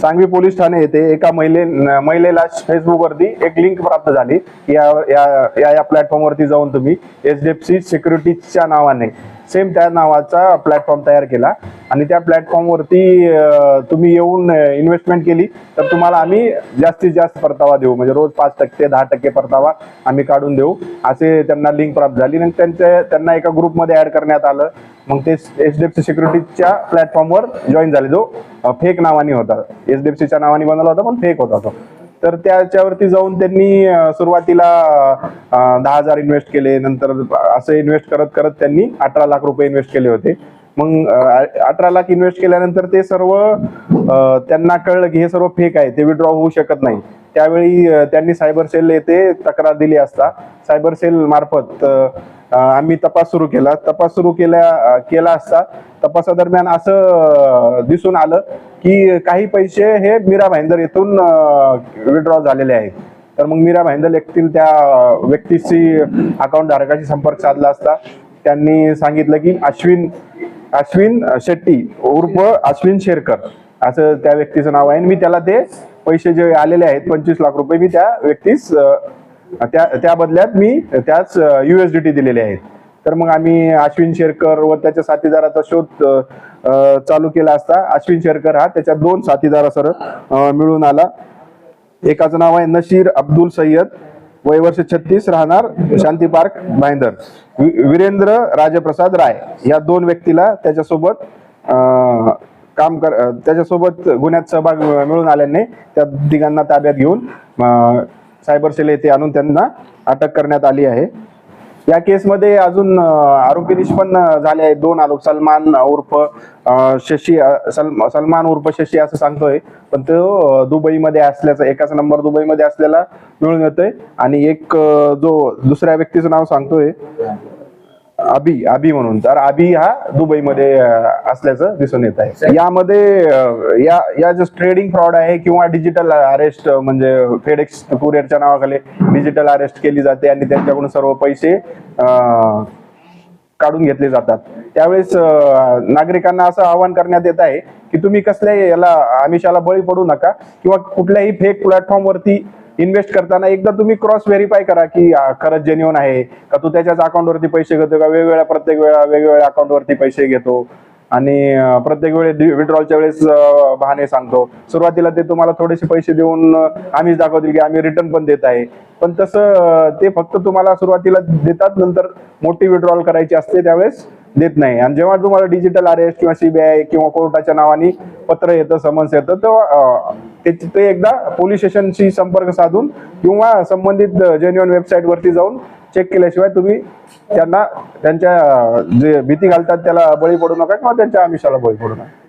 Sangvi police Thane येथे एका महिले महिलेला फेसबुक वरती एक लिंक प्राप्त झाली. या या या- या प्लॅटफॉर्म वरती जाऊन तुम्ही एच डी एफ सी सिक्युरिटीजच्या नावाने सेम त्या नावाचा प्लॅटफॉर्म तयार केला. आणि त्या प्लॅटफॉर्मवरती तुम्ही येऊन इन्व्हेस्टमेंट केली तर तुम्हाला आम्ही जास्तीत जास्त परतावा देऊ. म्हणजे रोज पाच टक्के दहा टक्के परतावा आम्ही काढून देऊ. असे त्यांना लिंक प्राप्त झाली. आणि त्यांचे त्यांना एका ग्रुपमध्ये ऍड करण्यात आलं. मग ते एच डी एफ सी सिक्युरिटीजच्या प्लॅटफॉर्मवर जॉईन झाले. जो फेक नावाने होता. एच डी एफ सीच्या नावाने बनवला होता पण फेक होता तो. तर त्याच्यावरती जाऊन त्यांनी सुरुवातीला दहा हजार इन्व्हेस्ट केले. नंतर असं इन्व्हेस्ट करत करत त्यांनी अठरा लाख रुपये इन्व्हेस्ट केले होते. मग अठरा लाख इन्व्हेस्ट केल्यानंतर ते सर्व त्यांना कळलं की हे सर्व फेक आहे. ते विड्रॉ होऊ शकत नाही. त्यावेळी त्यांनी सायबर सेल येथे तक्रार दिली असता. सायबर सेल मार्फत आम्ही तपास सुरू केला. तपास सुरू केल्या केला असता. तपासादरम्यान असं दिसून आलं की काही पैसे हे मीरा भाईंदर येथून विड्रॉ झालेले आहेत. तर मग मीरा भाईंदर येथील त्या व्यक्तीशी अकाउंट धारकाशी संपर्क साधला असता. त्यांनी सांगितलं की अश्विन अश्विन शेट्टी उर्फ अश्विन शेरकर असं त्या व्यक्तीचं नाव आहे. आणि मी त्याला ते पैसे जे आलेले आहेत पंचवीस लाख रुपये मी त्या व्यक्तीस त्या त्या बदल्यात मी त्याच युएसडीटी दिलेले आहेत. तर मग आम्ही अश्विन शेरकर व त्याच्या साथीदाराचा शोध चालू केला असता. अश्विन शेरकर हा त्याच्या दोन साथीदारासह सर मिळून आला. एकाचं नाव आहे नशीर अब्दुल सय्यद. वय वर्ष छत्तीस राहणार शांती पार्क भाईंदर वीरेंद्र राजप्रसाद राय या दोन व्यक्तीला त्याच्यासोबत काम कर त्याच्यासोबत गुन्ह्यात सहभाग मिळून आल्याने त्या तिघांना ताब्यात घेऊन सायबर सेल येथे आणून त्यांना अटक करण्यात आली आहे. या केसमध्ये अजून आरोपी निष्पन्न झाले आहेत. दोन आरोप सलमान उर्फ शशी सल- सलमान उर्फ शशी असं सांगतोय. पण तो दुबईमध्ये असल्याचा एकाचा नंबर दुबईमध्ये असलेला मिळून येतोय. आणि एक जो दुसऱ्या व्यक्तीचं नाव सांगतोय अभि अभि म्हणून. तर अभि हा दुबईमध्ये असल्याचं दिसून येत आहे. यामध्ये या या जो ट्रेडिंग फ्रॉड आहे किंवा डिजिटल अरेस्ट म्हणजे फेडेक्स कुरिअरच्या नावाखाली डिजिटल अरेस्ट केली जाते आणि त्यांच्याकडून सर्व पैसे काढून घेतले जातात. त्यावेळेस नागरिकांना असं आवाहन करण्यात येत आहे की तुम्ही कसल्याही याला आमिषाला बळी पडू नका किंवा कुठल्याही फेक प्लॅटफॉर्मवरती इन्व्हेस्ट करताना एकदा तुम्ही क्रॉस व्हेरीफाय करा की खरंच जेन्युअन आहे का? तू त्याच्याच अकाउंटवरती पैसे घेतो का? वेगवेगळ्या प्रत्येक वेळा वेगवेगळ्या अकाउंटवरती पैसे घेतो. आणि प्रत्येक वेळेस विड्रॉलच्या वेळेस बहाणे सांगतो. सुरुवातीला ते तुम्हाला थोडेसे पैसे देऊन आम्हीच दाखवतील की आम्ही रिटर्न पण देत आहे. पण तसं ते फक्त तुम्हाला सुरुवातीला देतात नंतर मोठी विड्रॉल करायची असते त्यावेळेस देत नाही. आणि जेव्हा तुम्हाला डिजिटल अरेस्ट किंवा सीबीआय किंवा कोर्टाच्या नावाने पत्र येतं समन्स येतं तेव्हा ते ते एकदा पोलीस स्टेशनशी संपर्क साधून किंवा संबंधित जेन्युअन वेबसाईट वरती जाऊन चेक केल्याशिवाय तुम्ही त्यांना त्यांच्या जे भीती घालतात त्याला बळी पडू नका किंवा त्यांच्या आमिषाला बळी पडू नका.